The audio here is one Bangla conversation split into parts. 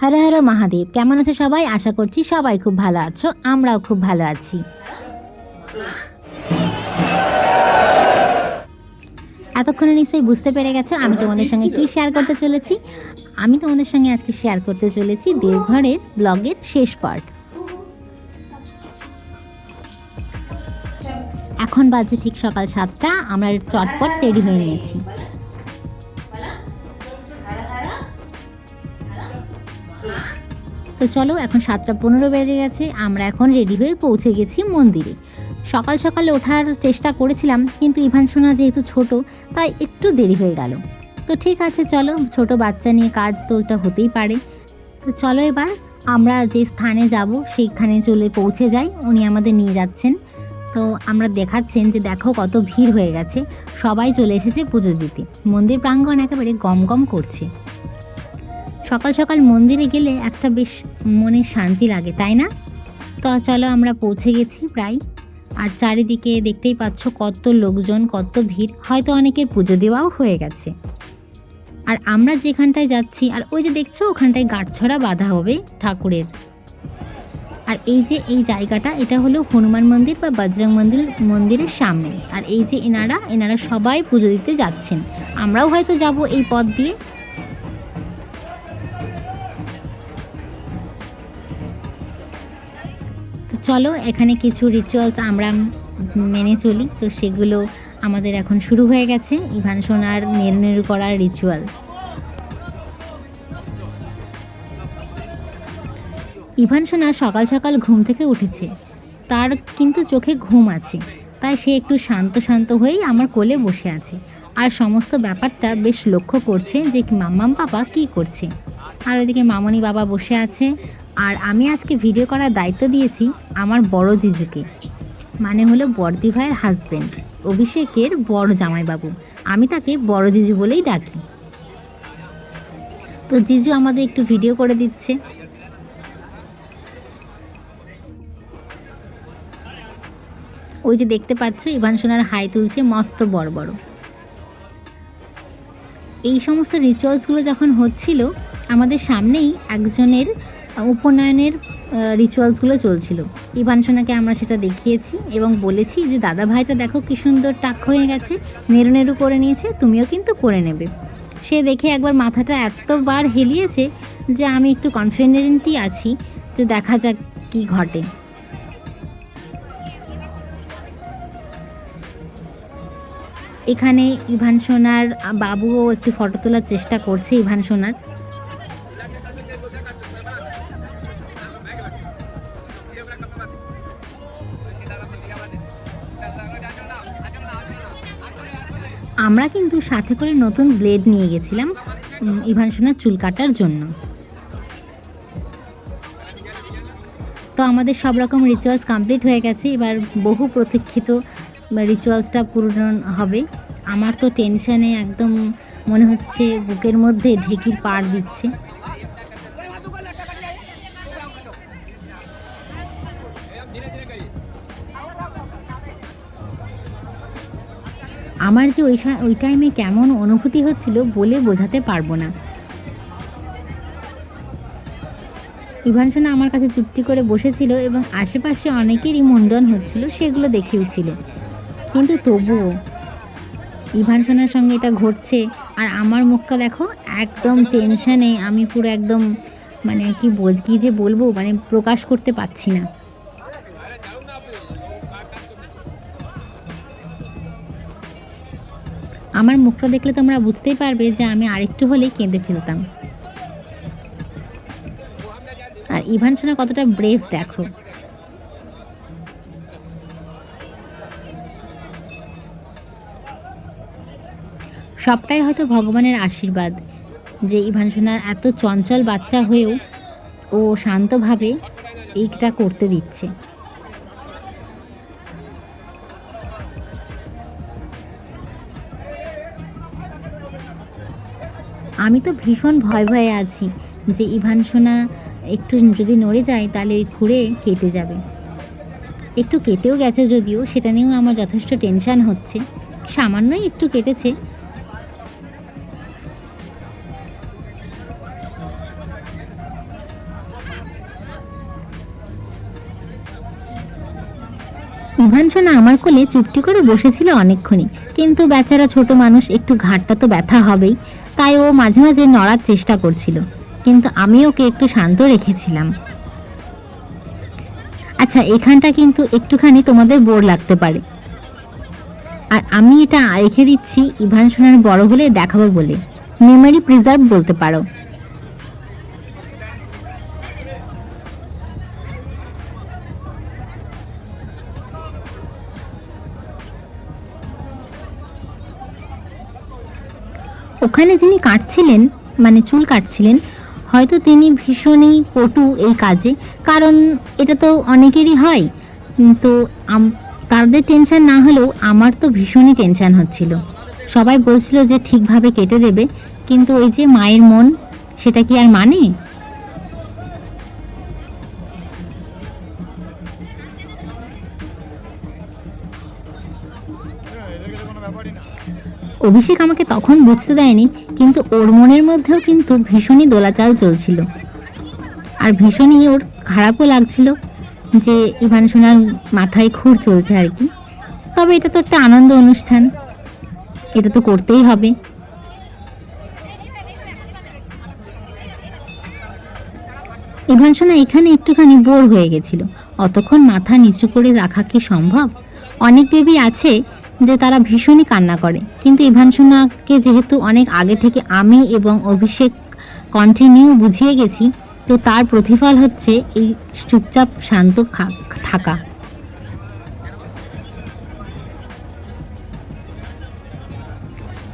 হর হর মহাদেব, কেমন আছো সবাই? আশা করছি সবাই খুব ভালো আছো, আমরাও খুব ভালো আছি। এতক্ষণে নিশ্চয়ই বুঝতে পেরে গেছো আমি তোমাদের সঙ্গে কি শেয়ার করতে চলেছি। আমি তোমাদের সঙ্গে আজকে শেয়ার করতে চলেছি দেওঘরের ব্লগের শেষ পার্ট এখন বাজে ঠিক সকাল সাতটা, আমরা চটপট রেডি হয়ে নিয়েছি। তো চলো, এখন সাতটা পনেরো বেজে গেছে, আমরা এখন রেডি হয়ে পৌঁছে গেছি মন্দিরে। সকাল সকালে ওঠার চেষ্টা করেছিলাম, কিন্তু ইভান সোনা যেহেতু ছোট, তাই একটু দেরি হয়ে গেল। তো ঠিক আছে, চলো, ছোট বাচ্চা নিয়ে কাজ তো ওটা হতেই পারে। তো চলো এবার, আমরা যে স্থানে যাব, সেইখানে চলে পৌঁছে যাই, উনি আমাদের নিয়ে যাচ্ছেন। তো আমরা দেখাচ্ছেন যে দেখো কত ভিড় হয়ে গেছে, সবাই চলে এসেছে পুজো দিতে। মন্দির প্রাঙ্গণ একেবারে গম গম করছে। সকাল সকাল মন্দিরে গেলে একটা বেশ মনে শান্তি লাগে, তাই না? তো চলো আমরা পৌঁছে গেছি প্রায়। আর চারিদিকে দেখতেই পাচ্ছ কত লোকজন, কত ভিড়। হয়তো অনেকের পুজো দেওয়াও হয়ে গেছে। আর আমরা যেখানটায় যাচ্ছি, আর ওই যে দেখছ, ওখানটায় গাঁটছড়া বাঁধা হবে ঠাকুরের। আর এই যে এই জায়গাটা, এটা হলো হনুমান মন্দির বা বজরং মন্দির, মন্দিরের সামনে। আর এই যে এনারা এনারা সবাই পুজো দিতে যাচ্ছেন। আমরাও হয়তো যাব এই পথ দিয়ে। চলো, এখানে কিছু রিচুয়ালস আমরা মেনে চলি। তো সেগুলো আমাদের এখন শুরু হয়ে গেছে। ইভান সোনার নেড়ু করার রিচুয়াল ইভান সোনা সকাল সকাল ঘুম থেকে উঠেছে। তার কিন্তু চোখে ঘুম আছে। তাই সে একটু শান্ত শান্ত হয়েই আমার কোলে বসে আছে। আর সমস্ত ব্যাপারটা বেশ লক্ষ্য করছে যে মাম্মাম পাপা কী করছে। আর ওইদিকে মামনি বাবা বসে আছে। আর আমি আজকে ভিডিও করার দায়িত্ব দিয়েছি আমার বড় জিজুকে। মানে হলো বর্দি ভাইয়ের হাজব্যান্ড অভিষেকের বড় জামাইবাবু। আমি তাকে বড় জিজু বলেই ডাকি। তো জিজু আমাদের একটু ভিডিও করে দিচ্ছে। ওই যে দেখতে পাচ্ছ, ইভান সোনার হাই তুলছে, মস্ত বড় বড়। এই সমস্ত রিচুয়ালসগুলো যখন হচ্ছিল, আমাদের সামনেই একজনের উপনয়নের রিচুয়ালসগুলো চলছিল। ইভান সোনাকে আমরা সেটা দেখিয়েছি এবং বলেছি যে, দাদা ভাইটা দেখো কী সুন্দর টাক হয়ে গেছে, নেড়ু নেড়ু করে নিয়েছে, তুমিও কিন্তু করে নেবে। সে দেখে একবার মাথাটা এতবার হেলিয়েছে যে, আমি একটু কনফিডেন্টই আছি যে, দেখা যাক কি ঘটে। এখানে ইভান সোনার বাবুও একটু ফটো তোলার চেষ্টা করছে ইভান সোনার আমরা কিন্তু সাথে করে নতুন ব্লেড নিয়ে গেছিলাম ইভান সোনার চুল কাটার জন্য। তো আমাদের সব রকম রিচুয়ালস কমপ্লিট হয়ে গেছে, এবার বহু প্রতীক্ষিত রিচুয়ালসটা পূরণ হবে। আমার তো টেনশানে একদম মনে হচ্ছে বুকের মধ্যে ঢেকির পাড় দিচ্ছে। আমার যে ওই ওই টাইমে কেমন অনুভূতি হচ্ছিল বলে বোঝাতে পারব না। ইভান সোনা আমার কাছে চুক্তি করে বসেছিল এবং আশেপাশে অনেকেরই মুন্ডন হচ্ছিল, সেগুলো দেখেওছিল কিন্তু তবুও ইভান সোনার সঙ্গে এটা ঘটছে আর আমার মুখটা দেখো একদম টেনশনে আমি পুরো একদম মানে কি বল, কি যে বলব মানে প্রকাশ করতে পারছি না। আমার মুখটা দেখলে তোমরা বুঝতেই পারবে যে আমি আরেকটু হলেই কেঁদে ফেলতাম। আর ইভান সোনা কতটা ব্রেভ দেখো। সবটাই হয়তো ভগবানের আশীর্বাদ যে ইভান সোনা এত চঞ্চল বাচ্চা হয়েও ও শান্তভাবে এইটা করতে দিচ্ছে। আমি তো ভীষণ ভয় ভয়ে আছি যে ইভান সোনা একটু যদি নড়ে যায়, তাহলে ঘুরে কেটে যাবে। একটু কেটেও গেছে যদিও, সেটা নিয়েও আমার যথেষ্ট টেনশান হচ্ছে। সামান্যই একটু কেটেছে। ইভান সোনা আমার কোলে চুপটি করে বসেছিল অনেকক্ষণই। কিন্তু বেচারা ছোট মানুষ, একটু ঘাটটা তো ব্যথা হবেই। তাই ও মাঝে মাঝে নড়ার চেষ্টা করছিল। কিন্তু আমি ওকে একটু শান্ত রেখেছিলাম। আচ্ছা এখানটা কিন্তু একটুখানি তোমাদের বোর লাগতে পারে। আর আমি এটা রেখে দিচ্ছি, ইভান সোনার বড় হলে দেখাবো বলে। মেমোরি প্রিজার্ভ বলতে পারো। ওখানে যিনি কাটছিলেন মানে চুল কাটছিলেন, হয়তো তিনি ভীষণই পটু এই কাজে। কারণ এটা তো অনেকেরই হয়। তো তাদের টেনশন না হলেও আমার তো ভীষণই টেনশন হচ্ছিল। সবাই বলছিল যে ঠিকভাবে কেটে দেবে, কিন্তু ওই যে মায়ের মন, সেটা কি আর মানে? অভিষেক আমাকে তখন বুঝতে দেয়নি, কিন্তু ওর মনের মধ্যেও কিন্তু ভীষণই দোলাচাল চলছিল। আর ভীষণই ওর খারাপও লাগছিল যে ইভান সোনার মাথায় খুর চলছে আর কি। তবে এটা তো একটা আনন্দ অনুষ্ঠান, এটা তো করতেই হবে। ইভান সোনা এখানে একটুখানি বোর হয়ে গেছিল। অতক্ষণ মাথা নিচু করে রাখা কি সম্ভব? অনেক বেবি আছে যে তারা ভীষণই কান্না করে। কিন্তু ইভান সোনাকে যেহেতু অনেক আগে থেকে আমি এবং অভিষেক কন্টিনিউ বুঝিয়ে গেছি, তো তার প্রতিফল হচ্ছে এই চুপচাপ শান্ত থাকা।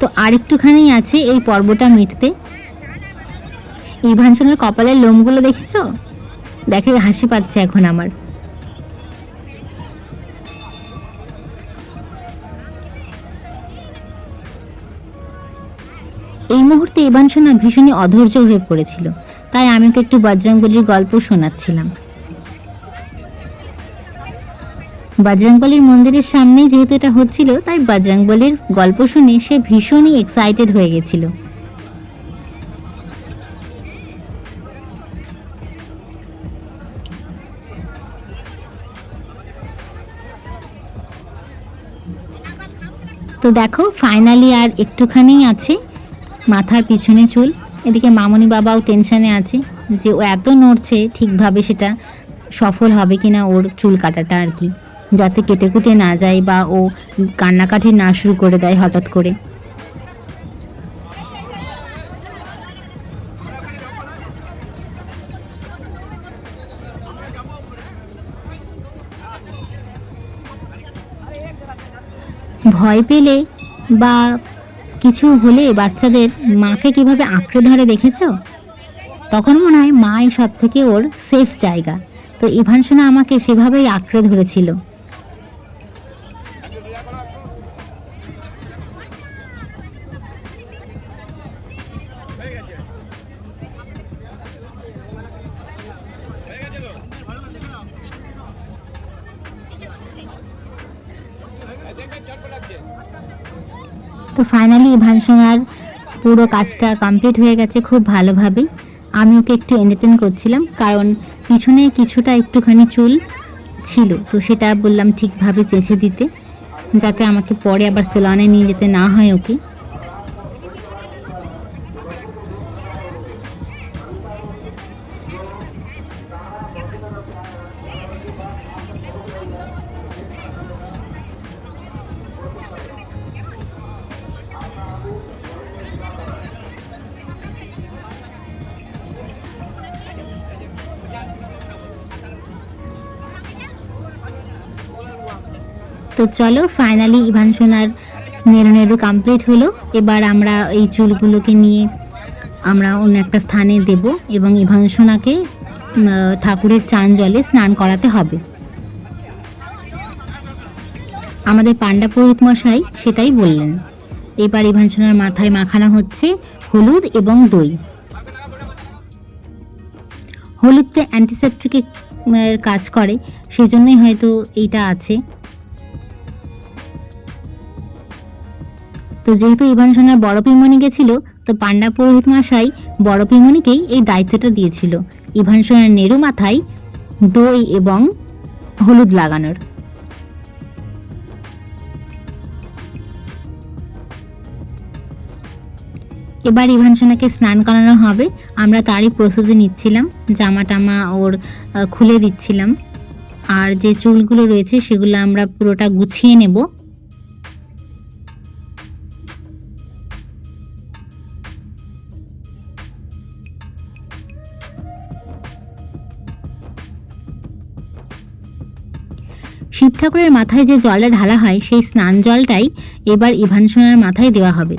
তো আর একটুখানি আছে এই পর্বটা মিটতে। ইভান সোনার কপালের লোমগুলো দেখেছ? দেখে হাসি পাচ্ছে এখন আমার। মুহূর্তে ইভান সোনা ভীষণই অধৈর্য হয়ে পড়েছিল। তাই আমি ওকে একটু বজরংবলির গল্প শোনাচ্ছিলাম। বজরংবলির মন্দিরের সামনেই যেহেতু এটা হচ্ছিল, তাই বজরংবলির গল্প শুনে সে ভীষণই এক্সাইটেড হয়ে গেছিল। তো দেখো ফাইনালি আর একটুখানি আছে। মাথার পিছনে চুল। এদিকে মামনি বাবাও টেনশানে আছে যে ও এত নড়ছে ঠিকভাবে সেটা সফল হবে কি না ওর চুল কাটাটা আর কি। যাতে কেটে কুটে না যায় বা ও কান্নাকাটি না শুরু করে দেয় হঠাৎ করে। ভয় পেলে বা কিছু হলে বাচ্চাদের মাকে কীভাবে আঁকড়ে ধরে দেখেছ? তখন মনে হয় মাই সব থেকে ওর সেফ জায়গা। তো ইভানসোনা আমাকে সেভাবেই আঁকড়ে ধরেছিল। তো ফাইনালি ইভান পুরো কাজটা কমপ্লিট হয়ে গেছে খুব ভালোভাবেই। আমি ওকে একটু এন্টারটেন করছিলাম, কারণ পিছনে কিছুটা একটুখানি চুল ছিল, তো সেটা বললাম ঠিকভাবে চেঁচে দিতে, যাতে আমাকে পরে আবার সেলনে নিয়ে যেতে না হয় ওকে। তো চলো ফাইনালি ইভান সোনার নেড়ু নেড়ু কমপ্লিট হলো। এবার আমরা এই চুলগুলোকে নিয়ে আমরা অন্য একটা স্থানে দেব এবং ইভান সোনাকে ঠাকুরের চান জলে স্নান করাতে হবে। আমাদের পাণ্ডা পুরোহিত মশাই সেটাই বললেন। এবার ইভান সোনার মাথায় মাখানো হচ্ছে হলুদ এবং দই। হলুদটা অ্যান্টিসেপটিক কাজ করে সেই জন্যই হয়তো এইটা আছে। তো যেহেতু ইভান সোনার বড় পিমনি গেছিল, তো পান্ডা পুরোহিত মশাই বড় পিমনিকেই এই দায়িত্বটা দিয়েছিল। ইভান সোনার নেরু মাথায় দই এবং হলুদ লাগানোর। এবার ইভান সোনাকে স্নান করানো হবে। আমরা তারই প্রস্তুতি নিচ্ছিলাম, জামা টামা ওর খুলে দিচ্ছিলাম। আর যে চুলগুলো রয়েছে সেগুলো আমরা পুরোটা গুছিয়ে নেব। ঠাকুরের মাথায় যে জলটা ঢালা হয়, সেই স্নান জলটাই এবার ইভানসোনার মাথায় দেওয়া হবে।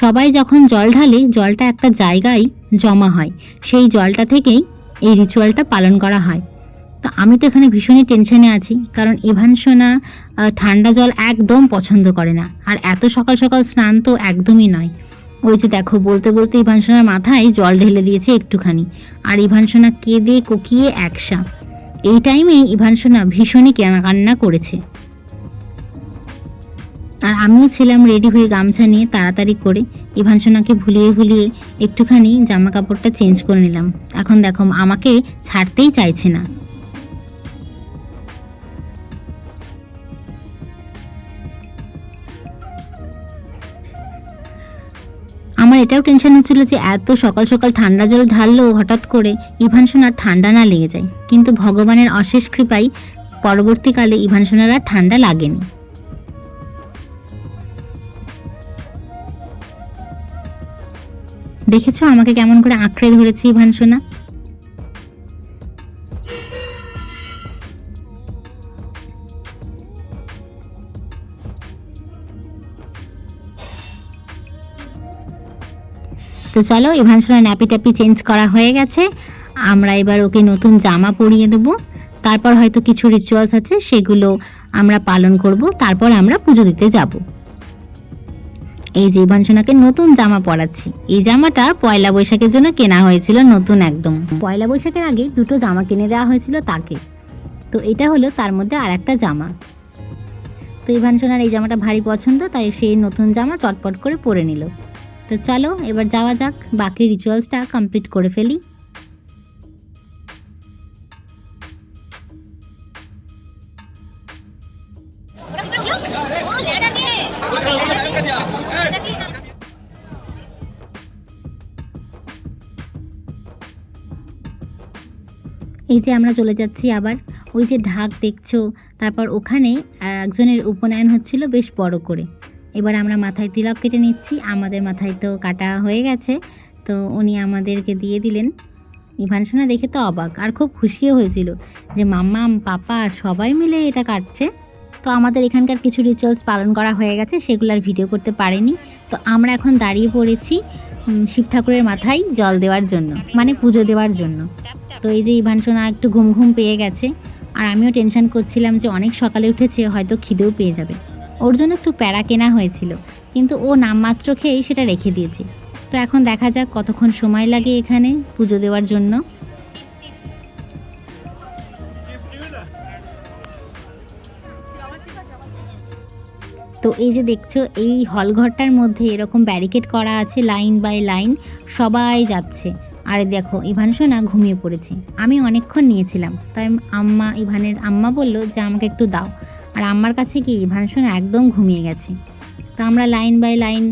সবাই যখন জল ঢালে, জলটা একটা জায়গায় জমা হয়। সেই জলটা থেকেই এই রিচুয়ালটা পালন করা হয়। তো আমি তো এখানে ভীষণই টেনশনে আছি, কারণ ইভান সোনা ঠান্ডা জল একদম পছন্দ করে না। আর এত সকাল সকাল স্নান তো একদমই নয়। ওই যে দেখো, বলতে বলতে ইভান সোনার মাথায় জল ঢেলে দিয়েছে একটুখানি। আর ইভান সোনা কেঁদে কোকিয়ে একসা। এই টাইমেই ইভানসোনা ভীষণই কেনা- কান্না করেছে। আর আমিও ছিলাম রেডি হয়ে গামছা নিয়ে তাড়াতাড়ি করে ইভানসোনাকে ভুলিয়ে ভুলিয়ে একটুখানি জামা কাপড়টা চেঞ্জ করে নিলাম। এখন দেখো, আমাকে ছাড়তেই চাইছে না। আমার এটাও টেনশন হচ্ছিল যে এত সকাল সকাল ঠান্ডা জল ঢাললো হঠাৎ করে ইভান সোনার ঠান্ডা না লেগে যায়। কিন্তু ভগবানের অশেষ কৃপাই পরবর্তীকালে ইভান সোনার আর ঠান্ডা লাগেনি। দেখেছ আমাকে কেমন করে আঁকড়ে ধরেছি ইভান সোনা? তো চলো ইভান সোনা ন্যাপি ট্যাপি চেঞ্জ করা হয়ে গেছে। আমরা এবার ওকে নতুন জামা পরিয়ে দেব। তারপর হয়তো কিছু রিচুয়ালস আছে, সেগুলো আমরা পালন করব। তারপর আমরা পুজো দিতে যাব। এই যে ইভান সোনাকে নতুন জামা পরাচ্ছি। এই জামাটা পয়লা বৈশাখের জন্য কেনা হয়েছিল নতুন একদম। পয়লা বৈশাখের আগে দুটো জামা কিনে দেওয়া হয়েছিল তাকে। তো এটা হলো তার মধ্যে আর একটা জামা। তো ইভান সোনার এই জামাটা ভারী পছন্দ, তাই সেই নতুন জামা চটপট করে পরে নিল। তো চলো, এবার যাওয়া যাক, বাকি রিচুয়ালসটা কমপ্লিট করে ফেলি। এই যে আমরা চলে যাচ্ছি আবার, ওই যে ঢাক দেখছ, তারপর ওখানে একজনের উপনয়ন হচ্ছিল বেশ বড় করে। এবার আমরা মাথায় তিলক কেটে নিচ্ছি। আমাদের মাথায় তো কাটা হয়ে গেছে। তো উনি আমাদেরকে দিয়ে দিলেন। ইভান সোনা দেখে তো অবাক আর খুব খুশিও হয়েছিল যে মাম্মা পাপা সবাই মিলে এটা কাটছে। তো আমাদের এখানকার কিছু রিচুয়ালস পালন করা হয়ে গেছে, সেগুলো আর ভিডিও করতে পারেনি। তো আমরা এখন দাঁড়িয়ে পড়েছি শিব ঠাকুরের মাথায় জল দেওয়ার জন্য মানে পুজো দেওয়ার জন্য। তো এই যে ইভান সোনা একটু ঘুম ঘুম পেয়ে গেছে। আর আমিও টেনশন করছিলাম যে অনেক সকালে উঠেছে, হয়তো খিদেও পেয়ে যাবে। ওর জন্য একটু প্যারা কেনা হয়েছিল, কিন্তু ও নামমাত্র খেয়েই সেটা রেখে দিয়েছে। তো এখন দেখা যাক কতক্ষণ সময় লাগে এখানে পুজো দেওয়ার জন্য। তো এই যে দেখছ, এই হলঘরটার মধ্যে এরকম ব্যারিকেড করা আছে লাইন বাই লাইন সবাই যাচ্ছে। আরে দেখো, ইভান সোনা ঘুমিয়ে পড়েছে। আমি অনেকক্ষণ নিয়েছিলাম, তাই আম্মা, ইভানের আম্মা বলল যে আমাকে একটু দাও। আর আম্মার কাছে কি ইভান সোনা একদম ঘুমিয়ে গেছে। তো আমরা লাইন বাই লাইন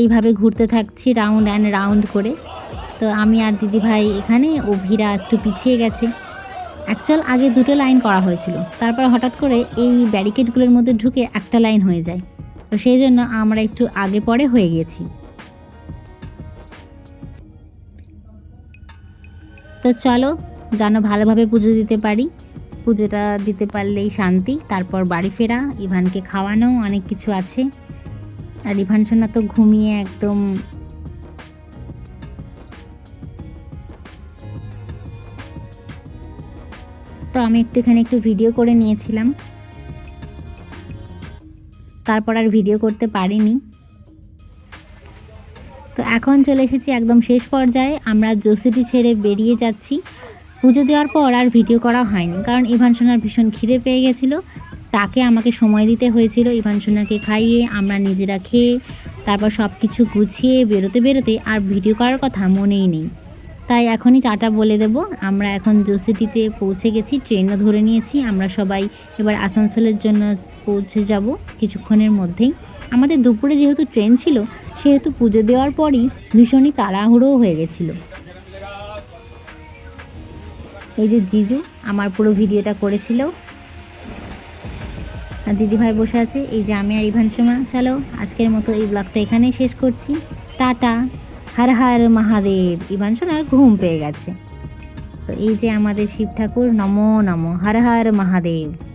এইভাবে ঘুরতে থাকছি রাউন্ড অ্যান্ড রাউন্ড করে। তো আমি আর দিদিভাই এখানে ভিড়া একটু পিছিয়ে গেছে। অ্যাকচুয়াল আগে দুটো লাইন করা হয়েছিল। তারপর হঠাৎ করে এই ব্যারিকেডগুলোর মধ্যে ঢুকে একটা লাইন হয়ে যায়। তো সেই জন্য আমরা একটু আগে পরে হয়ে গেছি তো চলো, যেন ভালোভাবে পুজো দিতে পারি। পুজোটা দিতে পারলেই শান্তি, তারপর বাড়ি ফেরা, ইভানকে খাওয়ানো, অনেক কিছু আছে। আর ইভান সোনা তো ঘুমিয়ে একদম তো আমি একটু এখানে একটু ভিডিও করে নিয়েছিলাম। তারপর আর ভিডিও করতে পারিনি। তো এখন চলে এসেছি একদম শেষ পর্যায়ে। আমরা জোসিটি ছেড়ে বেরিয়ে যাচ্ছি। পুজো দেওয়ার পর আর ভিডিও করা হয়নি। কারণ ইভান সোনার ভীষণ খিদে পেয়ে গেছিল। তাকে আমাকে সময় দিতে হয়েছিল ইভান সোনাকে খাইয়ে, আমরা নিজেরা খেয়ে, তারপর সব কিছু গুছিয়ে বেরোতে বেরোতে আর ভিডিও করার কথা মনেই নেই। তাই এখনই টাটা বলে দেব। আমরা এখন জোসিটিতে পৌঁছে গেছি, ট্রেনও ধরে নিয়েছি। আমরা সবাই এবার আসানসোলের জন্য পৌঁছে যাব কিছুক্ষণের মধ্যেই। আমাদের দুপুরে যেহেতু ট্রেন ছিল, সেহেতু পুজো দেওয়ার পরই ভীষণই তাড়াহুড়ো হয়ে গেছিল। এই যে জিজু, আমার পুরো ভিডিওটা করেছিল। আর দিদিভাই বসে আছে, এই যে আমি আর ইভান সোমা। চালো, আজকের মতো এই ব্লগটা এখানেই শেষ করছি। টাটা। হার হার মহাদেব। ইভান সোনার ঘুম পেয়ে গেছে। তো এই যে আমাদের শিব ঠাকুর, নমো নমো। হর হর মহাদেব।